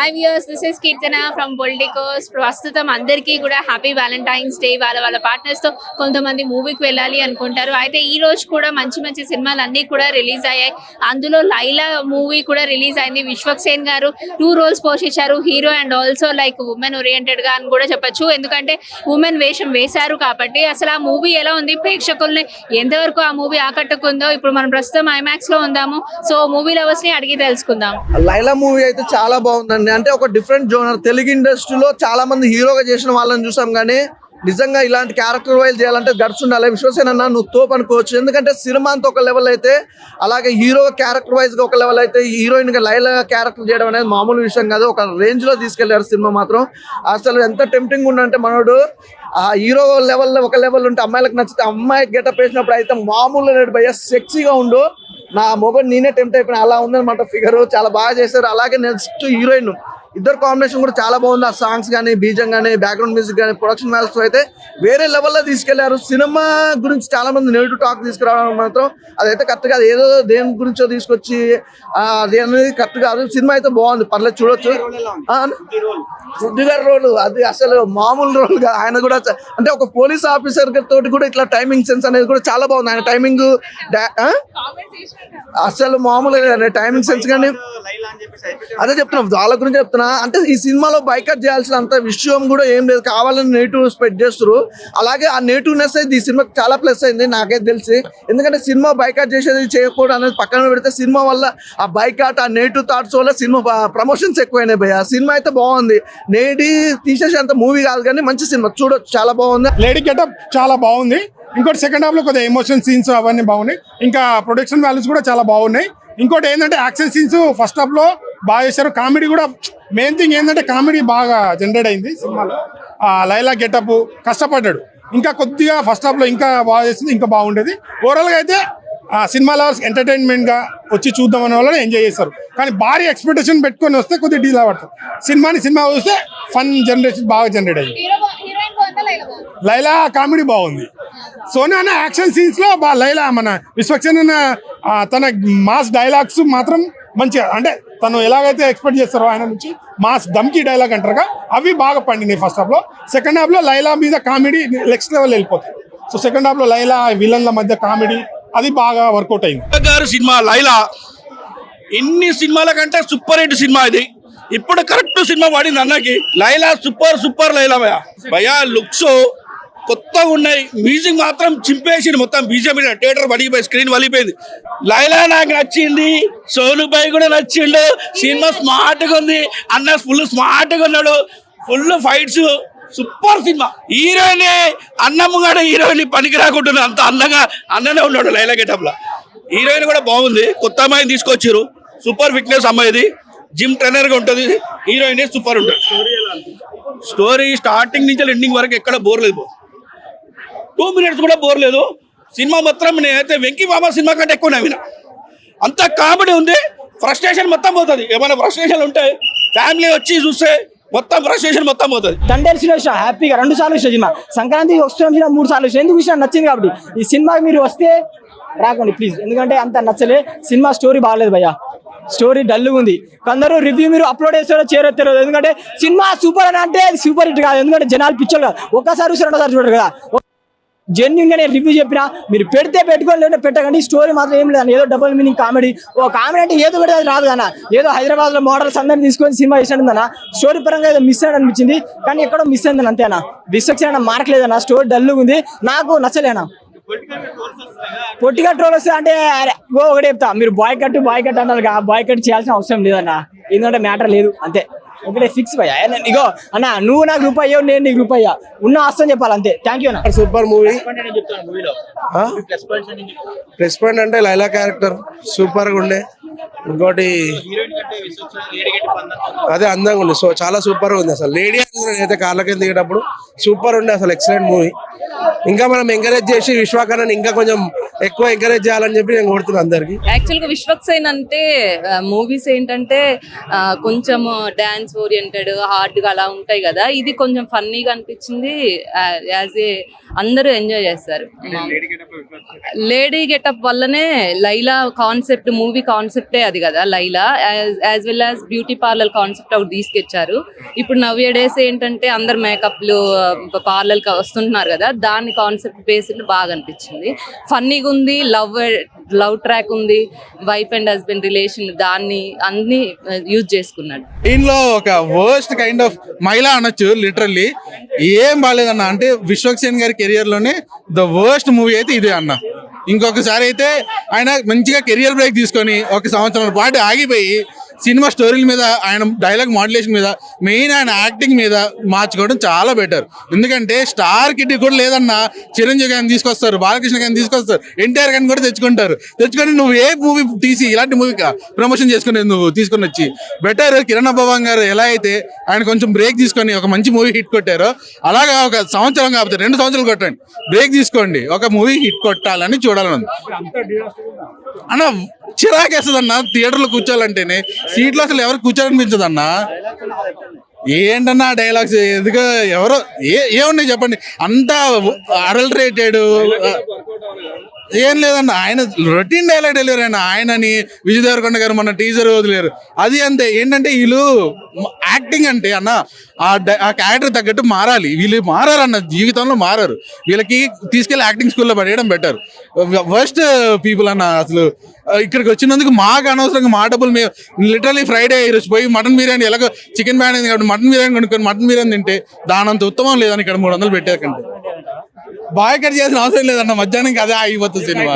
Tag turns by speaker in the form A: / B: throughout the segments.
A: Hi viewers this is Keerthana from Politicos ప్రస్తుతం అందరికీ కూడా హ్యాపీ వ్యాలంటైన్స్ డే వాళ్ళ వాళ్ళ పార్ట్నర్స్తో కొంతమంది మూవీకి వెళ్ళాలి అనుకుంటారు. అయితే ఈ రోజు కూడా మంచి మంచి సినిమాలు అన్ని కూడా రిలీజ్ అయ్యాయి. అందులో లైలా మూవీ కూడా రిలీజ్ అయింది. విశ్వక్ సేన్ గారు టూ రోల్స్ పోషించారు. Hero and also like women ఓరియంటెడ్గా అని కూడా చెప్పొచ్చు. ఎందుకంటే ఉమెన్ వేషం వేశారు కాబట్టి అసలు ఆ మూవీ ఎలా ఉంది? ప్రేక్షకుల్ని ఎంతవరకు ఆ మూవీ ఆకట్టుకుందో ఇప్పుడు మనం ప్రస్తుతం ఐమాక్స్లో ఉందాము. సో మూవీ లవర్స్ని అడిగి తెలుసుకుందాం.
B: లైలా మూవీ అయితే చాలా బాగుందండి. అంటే ఒక డిఫరెంట్ జోనర్ తెలుగు ఇండస్ట్రీలో చాలా మంది హీరోగా చేసిన వాళ్ళని చూసాం కానీ నిజంగా ఇలాంటి క్యారెక్టర్ వైజ్ చేయాలంటే గట్స్ ఉండాలి. విశ్వసేన అన్న నువ్వు తోపు అనుకోవచ్చు. ఎందుకంటే సినిమా అంతా ఒక లెవెల్ అయితే అలాగే హీరో క్యారెక్టర్ వైజ్గా ఒక లెవెల్ అయితే హీరోయిన్గా లైలా క్యారెక్టర్ చేయడం అనేది మామూలు విషయం కాదు. ఒక రేంజ్లో తీసుకెళ్ళారు సినిమా మాత్రం. అసలు ఎంత టెంప్టింగ్ ఉండంటే మనోడు ఆ హీరో లెవెల్లో ఒక లెవెల్ ఉంటే అమ్మాయిలకు నచ్చితే అమ్మాయి గెటప్ వేసినప్పుడు అయితే మామూలు లేడు భయ సెక్సీగా ఉండు. నా మొబైల్ నేనే టెంప్ట్ అయిపోయినా అలా ఉందన్నమాట ఫిగర్ చాలా బాగా చేశారు. అలాగే నెక్స్ట్ హీరోయిన్ ఇద్దరు కాంబినేషన్ కూడా చాలా బాగుంది. ఆ సాంగ్స్ కానీ బీజం కానీ బ్యాక్గ్రౌండ్ మ్యూజిక్ కానీ ప్రొడక్షన్ వాల్యూస్ అయితే వేరే లెవెల్లో తీసుకెళ్ళారు. సినిమా గురించి చాలా మంది నెగిటివ్ టాక్ తీసుకురావడం మాత్రం అదైతే కరెక్ట్ కాదు. ఏదో దేని గురించో తీసుకొచ్చి అది అనేది కరెక్ట్ కాదు. సినిమా అయితే బాగుంది. పర్లేదు చూడొచ్చు. బుద్ధి గారి రోల్ అది అసలు మామూలు రోల్ కాదు. ఆయన కూడా అంటే ఒక పోలీస్ ఆఫీసర్ తోటి కూడా ఇట్లా టైమింగ్ సెన్స్ అనేది కూడా చాలా బాగుంది. ఆయన టైమింగ్ అసలు మామూలుగా టైమింగ్ సెన్స్ కానీ అదే చెప్తున్నాం. వాళ్ళ గురించి చెప్తున్నా. అంటే ఈ సినిమాలో బైకట్ చేయాల్సిన అంత విషయం కూడా ఏం లేదు. కావాలని నెగిటివ్ స్ప్రెడ్ చేస్తారు అలాగే ఆ నెగిటివ్నెస్ అయితే ఈ సినిమాకి చాలా ప్లస్ అయింది నాకైతే తెలిసి. ఎందుకంటే సినిమా బైకట్ చేసేది చేయకపోవడం అనేది పక్కన పెడితే సినిమా వల్ల ఆ బైకాట్ ఆ నెగిటివ్ థాట్స్ వల్ల సినిమా ప్రమోషన్స్ ఎక్కువైనాయి భయ సినిమా అయితే బాగుంది. నేడి తీసేసి అంత మూవీ కాదు కానీ మంచి సినిమా. చూడొచ్చు చాలా బాగుంది.
C: లేడీ గెటప్ చాలా బాగుంది. ఇంకోటి సెకండ్ హాఫ్లో కొద్దిగా ఎమోషన్ సీన్స్ అవన్నీ బాగున్నాయి. ఇంకా ప్రొడక్షన్ వాల్యూస్ కూడా చాలా బాగున్నాయి. ఇంకోటి ఏంటంటే యాక్షన్ సీన్స్ ఫస్ట్ హాఫ్లో బాగా చేశారు. కామెడీ కూడా మెయిన్ థింగ్ ఏంటంటే కామెడీ బాగా జనరేట్ అయింది సినిమాలో. ఆ లైలా గెటప్ కష్టపడ్డాడు. ఇంకా కొద్దిగా ఫస్ట్ హాఫ్లో ఇంకా బాగా చేసింది ఇంకా బాగుండేది. ఓవరాల్గా అయితే ఆ సినిమా లవర్స్ ఎంటర్టైన్మెంట్గా వచ్చి చూద్దాం అనే వాళ్ళు ఎంజాయ్ చేస్తారు కానీ భారీ ఎక్స్పెక్టేషన్ పెట్టుకొని వస్తే కొద్దిగా డీల్ అవ్వడతారు సినిమాని సినిమా చూస్తే ఫన్ జనరేషన్ బాగా జనరేట్ అయింది.
A: లైలా
C: కామెడీ బాగుంది. సోనా అన్న యాక్షన్ సీన్స్లో బా లైలా మన విశ్వక్సేన్ అన్న, తన మాస్ డైలాగ్స్ మాత్రం మంచిగా అంటే తను ఎలాగైతే ఎక్స్పెక్ట్ చేస్తారో ఆయన నుంచి మాస్ దమ్కి డైలాగ్ అంటారుగా అవి బాగా పండినాయి ఫస్ట్ హాఫ్లో సెకండ్ హాఫ్లో లైలా మీద కామెడీ నెక్స్ట్ లెవెల్ వెళ్ళిపోతుంది సో సెకండ్ హాఫ్లో లైలా విలన్ల మధ్య కామెడీ అది బాగా వర్కౌట్ అయింది.
D: గారు సినిమా లైలా ఎన్ని సినిమాల కంటే సూపర్ హిట్ సినిమా ఇది. ఇప్పుడు కరెక్ట్ సినిమా పడింది అన్నకి. లైలా సూపర్ సూపర్ లైలా భయా భయా లుక్స్ కొత్తగా ఉన్నాయి. మ్యూజిక్ మాత్రం చింపేసింది మొత్తం బీజేపీ థియేటర్ పడిపోయి స్క్రీన్ వలిపోయింది. లైలా నాకు నచ్చింది. సోనుపై కూడా నచ్చిండు. సినిమా స్మార్ట్గా ఉంది. అన్న ఫుల్ స్మార్ట్గా ఉన్నాడు. Full fights. Super cinema. Heroine అన్నమ్మగాడు హీరోయిన్ పనికి రాకుంటున్నా అంత అందంగా అన్ననే ఉన్నాడు లైలా గెటప్లో. హీరోయిన్ కూడా బాగుంది. కొత్త అమ్మాయిని తీసుకొచ్చారు సూపర్ ఫిట్నెస్ అమ్మాయిది. జిమ్ ట్రైనర్గా ఉంటుంది. హీరోయిన్ సూపర్ ఉంటుంది స్టోరీ స్టార్టింగ్ నుంచి ఎండింగ్ వరకు ఎక్కడ బోర్ లేదు. టూ మినిట్స్ కూడా బోర్ లేదు. సినిమా మాత్రం నేనైతే వెంకీ మామ సినిమా కంటే ఎక్కువ నవ్విన. అంత కామెడీ ఉంది ఫ్రస్ట్రేషన్ మొత్తం పోతుంది. ఏమైనా ఫ్రస్ట్రేషన్ ఉంటే ఫ్యామిలీ వచ్చి చూస్తే మొత్తం ఫ్రస్ట్రేషన్ మొత్తం పోతుంది.
E: తండ్రి సినిమా హ్యాపీగా రెండు సార్లు ఇష్టం సినిమా. సంక్రాంతి వస్తున్న సినిమా మూడు సార్లు ఇష్టం ఎందుకు విషయం నచ్చింది కాబట్టి. ఈ సినిమా మీరు వస్తే రాకండి ప్లీజ్ ఎందుకంటే అంత నచ్చలే. సినిమా స్టోరీ బాగాలేదు భయ్యా. స్టోరీ డల్గా ఉంది. కొందరు రివ్యూ మీరు అప్లోడ్ చేస్తారో చేరో ఎందుకంటే సినిమా సూపర్ అని అంటే సూపర్ హిట్ కాదు. ఎందుకంటే జనాలు పిక్చర్ కాదు. ఒక్కసారి చూసి రెండోసారి చూడరు కదా. జెన్యున్గా నేను రివ్యూ చెప్పినా మీరు పెడితే పెట్టుకోండి లేదా పెట్టకండి. స్టోరీ మాత్రం ఏం లేదు ఏదో డబుల్ మీనింగ్ కామెడీ ఓ కామెడీ అంటే ఏదో పెడితే అది రాదు కదా ఏదో హైదరాబాద్లో మోడల్స్ అందరిని తీసుకొని సినిమా ఇష్టం స్టోరీ పరంగా ఏదో మిస్ అయ్యాడు అనిపించింది. కానీ ఎక్కడో మిస్ అయింది అంతేనా? విశ్వక్సేన మార్క్ లేదన్నా స్టోరీ డల్ ఉంది. నాకు నచ్చలేనా పొట్టిగా ట్రోల్ అంటే అరే ఒకటి చెప్తా. మీరు బాయ్ కట్ బాయ్ కట్ అన్నారు బాయ్ కట్ చేయాల్సిన అవసరం లేదన్నా. ఎందుకంటే మ్యాటర్ లేదు అంతే. ఒకటే ఫిక్స్ భయ్యా. ఇగో అన్న నువ్వు నాకు రూపాయి నేను నీకు రూపాయి అయ్యా ఉన్న ఆస్తం చెప్పాలి అంతే. థ్యాంక్ యూ అన్న.
F: Super movie. ప్లస్ పాయింట్ అంటే లైలా క్యారెక్టర్. సూపర్గా ఉండే. ఇంకోటి అదే అందంగా ఉంది. సో చాలా సూపర్గా ఉంది అసలు. లేడీ అయితే కార్ల కింద దిగేటప్పుడు సూపర్ ఉండే అసలు ఎక్సలెంట్ మూవీ ఇంకా మనం ఎంకరేజ్ చేసి విశ్వాకరణ ఇంకా కొంచెం ఎక్కువ ఎంకరేజ్ చేయాలని చెప్పి నేను కోరుతున్నాను అందరికి.
G: యాక్చువల్గా విశ్వక్సేన్ అంటే మూవీస్ ఏంటంటే కొంచెం డాన్స్ ఓరియంటెడ్ హార్డ్గా అలా ఉంటాయి కదా. ఇది కొంచెం ఫన్నీగా అనిపించింది యాజ్ ఏ అందరూ ఎంజాయ్ చేస్తారు. లేడీ గెటప్ వల్లనే లైలా కాన్సెప్ట్ మూవీ కాన్సెప్టే అది కదా Laila? As well as beauty parlour concept ఒకటి తీసుకొచ్చారు. ఇప్పుడు నవ్య డేస్ ఏంటంటే అందరు మేకప్లు పార్లర్ వస్తుంటున్నారు కదా దాని కాన్సెప్ట్ బేస్డ్ బాగా అనిపించింది. ఫన్నీగా ఉంది లవ్ లవ్ ట్రాక్ ఉంది వైఫ్ అండ్ హస్బెండ్ రిలేషన్ దాన్ని అన్ని యూజ్ చేసుకున్నాడు.
H: దీనిలో ఒక వర్స్ట్ కైండ్ ఆఫ్ మహిళ అనొచ్చు లిటరల్లీ ఏం బాగాలేదన్న అంటే విశ్వక్సేన్ గారి కెరియర్లోనే ద వర్స్ట్ మూవీ అయితే ఇదే అన్న. ఇంకొకసారి అయితే ఆయన మంచిగా కెరియర్ బ్రేక్ తీసుకొని ఒక సంవత్సరం పాటు ఆగిపోయి సినిమా స్టోరీల మీద ఆయన డైలాగ్ మాడ్యులేషన్ మీద మెయిన్ ఆయన యాక్టింగ్ మీద మార్చుకోవడం చాలా బెటర్ ఎందుకంటే స్టార్ కిడ్ కూడా లేదన్న చిరంజీవి గారిని తీసుకొస్తారు బాలకృష్ణ గారిని తీసుకొస్తారు ఎన్టీఆర్ గారిని కూడా తెచ్చుకుంటారు. తెచ్చుకొని నువ్వు ఏ మూవీ తీసి ఇలాంటి మూవీ ప్రమోషన్ చేసుకునే నువ్వు తీసుకొని వచ్చి? బెటర్ కిరణ్ అబ్బవాన్ గారు ఎలా అయితే ఆయన కొంచెం బ్రేక్ తీసుకొని ఒక మంచి మూవీ హిట్ కొట్టారో అలాగా ఒక సంవత్సరం కాకపోతే రెండు సంవత్సరాలు కొట్టండి. బ్రేక్ తీసుకోండి ఒక మూవీ హిట్ కొట్టాలని చూడాలని ఉంది? అన్న చిరాకేస్తుంది అన్న థియేటర్లో కూర్చోాలంటేనే సీట్లో అసలు ఎవరు కూర్చోాలనిపించదు అన్న ఏంటన్నా డైలాగ్స్ ఎందుకు? ఎవరో ఏ ఏమున్నాయి చెప్పండి? అంతా అడల్టరేటెడ్ ఏం లేదండి ఆయన రొటీన్ డైలాగ్ డెలివరీ అయినా ఆయనని విజయ్ దేవరకొండ గారు మొన్న టీజర్ వదిలేరు. అది అంతే ఏంటంటే వీళ్ళు యాక్టింగ్ అంటే అన్న ఆ క్యారెక్టర్ తగ్గట్టు మారాలి. వీళ్ళు మారారన్న జీవితంలో మారారు. వీళ్ళకి తీసుకెళ్ళి యాక్టింగ్ స్కూల్లో పడేయడం బెటర్ వర్స్ట్ పీపుల్ అన్న అసలు. ఇక్కడికి వచ్చినందుకు మాకు అనవసరంగా మా డబ్బులు మేము లిటరలీ ఫ్రైడే ఈరోజు పోయి మటన్ బిర్యానీ ఎలాగో చికెన్ బిర్యానీ కాబట్టి మటన్ బిర్యానీ కొనుక్కొని మటన్ బిర్యానీ తింటే దానంత ఉత్తమం లేదని ఇక్కడ మూడు వందలు పెట్టేకంటే బాయ్కట్ చేసిన అవసరం లేదన్న మధ్యాహ్నం అదే అయిపోతుంది సినిమా.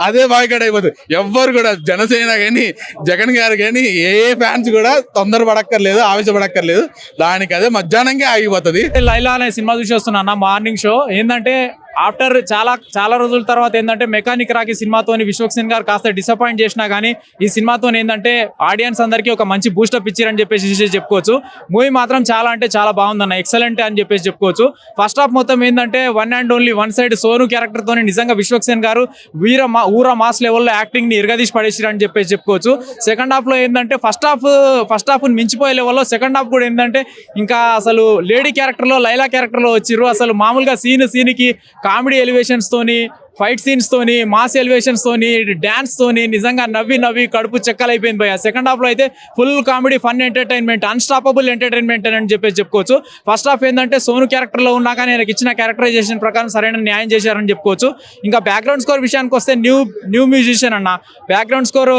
H: అదే బాయ్కట్ అయిపోతుంది. ఎవ్వరు కూడా జనసేన కానీ జగన్ గారు కానీ ఏ ఫ్యాన్స్ కూడా తొందర పడక్కర్లేదు ఆవేశపడక్కర్లేదు. దానికి అదే మధ్యాహ్నంకే ఆగిపోతుంది.
I: లైలా అనే సినిమా చూసి వస్తున్నా మార్నింగ్ షో. ఏంటంటే ఆఫ్టర్ చాలా చాలా రోజుల తర్వాత ఏంటంటే మెకానిక్ రాకి సినిమాతోని విశ్వక్సేన్ గారు కాస్త డిసప్పాయింట్ చేసినా కానీ ఈ సినిమాతో ఏంటంటే ఆడియన్స్ అందరికీ ఒక మంచి బూస్టప్ ఇచ్చారని చెప్పేసి చెప్పుకోవచ్చు. మూవీ మాత్రం చాలా అంటే చాలా బాగుందన్న ఎక్సలెంట్ అని చెప్పేసి చెప్పుకోవచ్చు. ఫస్ట్ హాఫ్ మొత్తం ఏంటంటే one and only one side Sonu క్యారెక్టర్తో నిజంగా నిజంగా విశ్వక్సేన్ గారు వీర మా ఊర మాస్ లెవెల్లో యాక్టింగ్ని ఇరగదీసి అని చెప్పేసి చెప్పుకోవచ్చు. సెకండ్ హాఫ్లో ఏంటంటే ఫస్ట్ హాఫ్ ఫస్ట్ హాఫ్ మించిపోయే లెవెల్లో సెకండ్ హాఫ్ కూడా ఏంటంటే ఇంకా అసలు లేడీ క్యారెక్టర్లో లైలా క్యారెక్టర్లో వచ్చిర్రు. అసలు మామూలుగా సీన్ సీన్కి కామెడీ ఎలివేషన్స్ తోని ఫైట్ సీన్స్ తోని మాస్ ఎలివేషన్స్ తోని డాన్స్ తోని నిజంగా నవ్వి నవ్వి కడుపు చెక్కలైపోయింది భయ సెకండ్ హాఫ్లో అయితే full comedy fun entertainment unstoppable entertainment అని చెప్పేసి చెప్పుకోవచ్చు. ఫస్ట్ హాఫ్ ఏంటంటే సోను క్యారెక్టర్లో ఉన్నా కానీ ఆయనకి ఇచ్చిన క్యారెక్టరైజేషన్ ప్రకారం సరైన న్యాయం చేశారని చెప్పుకోవచ్చు. ఇంకా బ్యాక్గ్రౌండ్ స్కోర్ విషయానికి వస్తే న్యూ న్యూ మ్యూజిషియన్ అన్న. బ్యాక్గ్రౌండ్ స్కోర్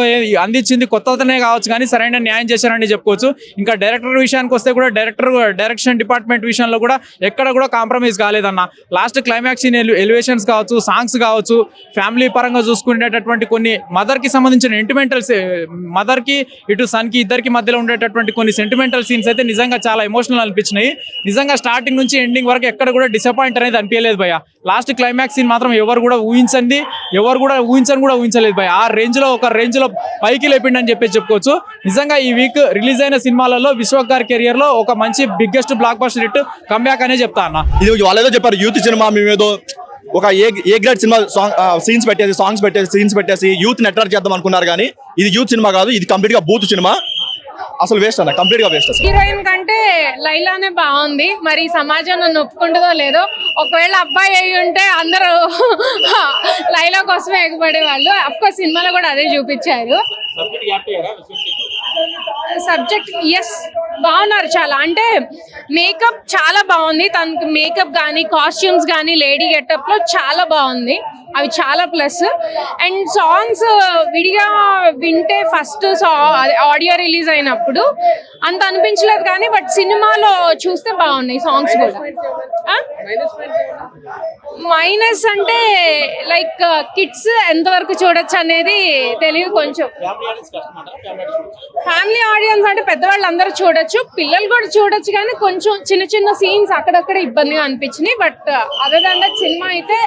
I: అందించింది కొత్తనే కావచ్చు కానీ సరైన న్యాయం చేశారని చెప్పుకోవచ్చు. ఇంకా డైరెక్టర్ విషయానికి వస్తే కూడా డైరెక్టర్ డైరెక్షన్ డిపార్ట్మెంట్ విషయంలో కూడా ఎక్కడ కూడా కాంప్రమైజ్ కాలేదన్న. లాస్ట్ క్లైమాక్స్ ఎలివేషన్స్ కావచ్చు సాంగ్స్ కావచ్చు ఫ్యామిలీ పరంగా చూసుకునేటటువంటి కొన్ని మదర్కి సంబంధించిన సెంటిమెంటల్స్ మదర్కి ఇటు సన్కి ఇద్దరికి మధ్యలో ఉండేటటువంటి కొన్ని సెంటిమెంటల్ సీన్స్ అయితే నిజంగా చాలా ఎమోషనల్ అనిపించినాయి. నిజంగా స్టార్టింగ్ నుంచి ఎండింగ్ వరకు ఎక్కడ కూడా డిసప్పాయింట్ అనేది అనిపించలేదు భయ లాస్ట్ క్లైమాక్స్ సీన్ మాత్రం ఎవరు కూడా ఊహించండి ఎవరు కూడా ఊహించని కూడా ఊహించలేదు భయ ఆ రేంజ్లో ఒక రేంజ్లో పైకి లేపిండని చెప్పేసి చెప్పుకోవచ్చు. నిజంగా ఈ వీక్ రిలీజ్ అయిన సినిమాలలో విశ్వక్ గారి కెరియర్లో ఒక మంచి biggest blockbuster hit comeback అనే చెప్తా అన్న.
J: ఇది వాళ్ళేదో చెప్పారు యూత్ సినిమా మేమేదో ఒక A A grade cinema song scenes పెట్టేసి సాంగ్స్ పెట్టేసి సీన్స్ పెట్టేసి యూత్ నెట్వర్క్ చేద్దాం అనుకున్నారు కానీ ఇది యూత్ సినిమా కాదు ఇది కంప్లీట్గా బూత్ సినిమా. అసలు వేస్ట్ అన్న కంప్లీట్గా వేస్ట్
K: హీరోయిన్ కంటే లైలానే బాగుంది. మరి సమాజం నన్ను ఒప్పుకుంటుందో లేదో ఒకవేళ అబ్బాయి అయి ఉంటే అందరూ లైలా కోసమే ఎగబడే వాళ్ళు అఫ్కోర్స్ సినిమాలో కూడా అదే చూపించారు. సబ్జెక్ట్ ఎస్ బాగున్నారు చాలా. అంటే మేకప్ చాలా బాగుంది. తనకి మేకప్ కానీ కాస్ట్యూమ్స్ కానీ లేడీ గెటప్లో చాలా బాగుంది. అవి చాలా ప్లస్. అండ్ సాంగ్స్ విడిగా వింటే ఫస్ట్ సా ఆడియో రిలీజ్ అయినప్పుడు అంత అనిపించలేదు కానీ బట్ సినిమాలో చూస్తే బాగున్నాయి సాంగ్స్ కూడా. మైనస్ అంటే లైక్ కిడ్స్ ఎంతవరకు చూడొచ్చు అనేది తెలియదు కొంచెం. ఫ్యామిలీ ఆడియన్స్ అంటే పెద్దవాళ్ళు అందరూ చూడొచ్చు. పిల్లలు కూడా చూడొచ్చు కానీ కొంచెం చిన్న చిన్న సీన్స్ అక్కడక్కడ ఇబ్బందిగా అనిపించినాయి. బట్ అదర్ దాన్ దట్ సినిమా అయితే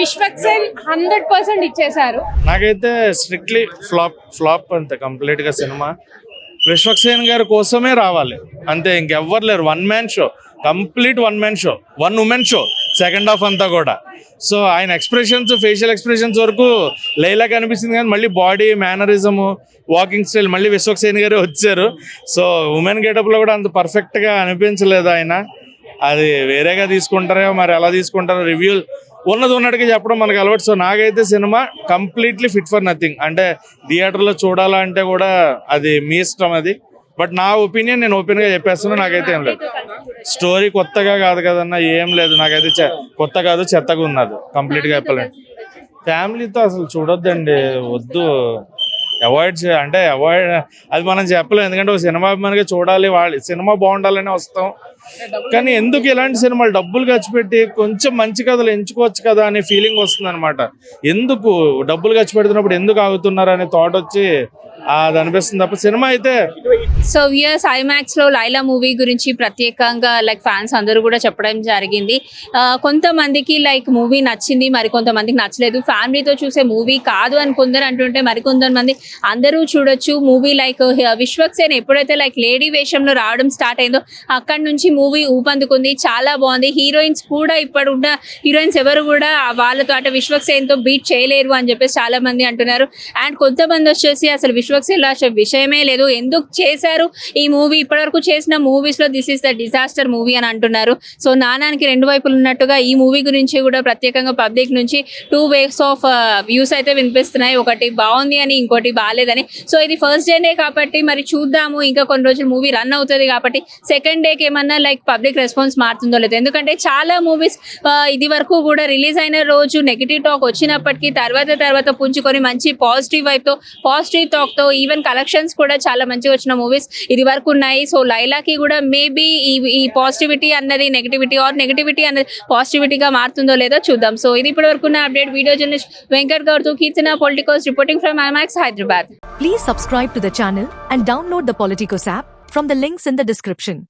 K: విశ్వక్సేన్ హండ్రెడ్ పర్సెంట్ ఇచ్చేసారు
L: నాకైతే స్ట్రిక్ట్లీ ఫ్లాప్ ఫ్లాప్ అంతే కంప్లీట్గా సినిమా. విశ్వక్సేన్ గారి కోసమే రావాలి. అంతే ఇంకెవ్వరు లేరు. One man show complete one man show one women show second half అంతా కూడా. సో ఆయన ఎక్స్ప్రెషన్స్ ఫేషియల్ ఎక్స్ప్రెషన్స్ వరకు లైలా కనిపిస్తుంది కానీ మళ్ళీ బాడీ మేనరిజము వాకింగ్ స్టైల్ మళ్ళీ విశ్వక్సేన్ గారే వచ్చారు. సో ఉమెన్ గెటప్లో కూడా అంత పర్ఫెక్ట్గా అనిపించలేదు ఆయన. అది వేరేగా తీసుకుంటారో మరి ఎలా తీసుకుంటారో రివ్యూ ఉన్నది ఉన్నట్టుగా చెప్పడం మనకు అలవాటు. సో నాకైతే cinema completely fit for nothing. అంటే థియేటర్లో చూడాలంటే కూడా అది మీ ఇష్టం అది. బట్ నా ఒపీనియన్ నేను ఓపెన్గా చెప్పేస్తున్నా నాకైతే ఏం లేదు. స్టోరీ కొత్తగా కాదు కదన్నా ఏం లేదు. నాకైతే చె- కొత్త కాదు చెత్తగా ఉన్నది. కంప్లీట్గా చెప్పాలంటే. ఫ్యామిలీతో అసలు చూడొద్దండి. వద్దు. అవాయిడ్ అంటే అవాయిడ్ అది మనం చెప్పలేం. ఎందుకంటే ఒక సినిమా అభిమానిగా చూడాలి వాళ్ళు సినిమా బాగుండాలని వస్తాం. కానీ ఎందుకు ఇలాంటి సినిమాలు డబ్బులు ఖర్చు పెట్టి కొంచెం మంచి కథలు ఎంచుకోవచ్చు కదా అనే ఫీలింగ్ వస్తుంది అనమాట ఎందుకు డబ్బులు ఖర్చు పెడుతున్నప్పుడు ఎందుకు ఆగుతున్నారు అనే థాట్ వచ్చి అది అనిపిస్తుంది తప్ప సినిమా అయితే
A: సో వియర్స్ ఐమాక్స్లో లైలా మూవీ గురించి ప్రత్యేకంగా లైక్ ఫ్యాన్స్ అందరూ కూడా చెప్పడం జరిగింది. కొంతమందికి లైక్ మూవీ నచ్చింది మరి కొంతమందికి నచ్చలేదు. ఫ్యామిలీతో చూసే మూవీ కాదు అని కొందరు అంటుంటే మరి కొంతమంది అందరూ చూడొచ్చు. మూవీ లైక్ విశ్వక్సేన్ ఎప్పుడైతే లైక్ లేడీ వేషంలో రావడం స్టార్ట్ అయిందో అక్కడ నుంచి మూవీ ఊపందుకుంది. చాలా బాగుంది. హీరోయిన్స్ కూడా ఇప్పుడు ఉన్న హీరోయిన్స్ ఎవరు కూడా వాళ్ళతో అంటే విశ్వక్సేన్తో బీట్ చేయలేరు అని చెప్పేసి చాలా మంది అంటున్నారు. అండ్ కొంతమంది వచ్చేసి అసలు లో అసలు విషయమే లేదు. ఎందుకు చేశారు? ఈ మూవీ ఇప్పటివరకు చేసిన మూవీస్లో this is the disaster movie అని అంటున్నారు. సో నానానికి రెండు వైపులు ఉన్నట్టుగా ఈ మూవీ గురించి కూడా ప్రత్యేకంగా పబ్లిక్ నుంచి టూ వేస్ ఆఫ్ వ్యూస్ అయితే వినిపిస్తున్నాయి. ఒకటి బాగుంది అని ఇంకోటి బాగాలేదని. సో ఇది ఫస్ట్ డేనే కాబట్టి మరి చూద్దాము. ఇంకా కొన్ని రోజులు మూవీ రన్ అవుతుంది కాబట్టి సెకండ్ డేకి ఏమన్నా లైక్ పబ్లిక్ రెస్పాన్స్ మారుతుందో లేదో. ఎందుకంటే చాలా మూవీస్ uh, ఇది వరకు కూడా రిలీజ్ అయిన రోజు నెగిటివ్ టాక్ వచ్చినప్పటికీ తర్వాత తర్వాత పుంజుకొని మంచి పాజిటివ్ వైపుతో పాజిటివ్ టాక్ తో ఈవెన్ కలెక్షన్స్ కూడా చాలా మంచిగా వచ్చిన మూవీస్ ఇది వరకు ఉన్నాయి. సో లైలాకి కూడా మేబీ ఈ ఈ పాజిటివిటీ అన్నది నెగిటివిటీ ఆర్ నెగిటివిటీ అన్నది పాజిటివిటీగా మారుతుందో లేదో చూద్దాం. సో ఇది ఇప్పటి వరకు ఉన్న update video journalist Venkat గౌడ్తో Keerthana Politicos reporting from IMAX Hyderabad
M: please subscribe to the channel and download the Politicos app from the links in the description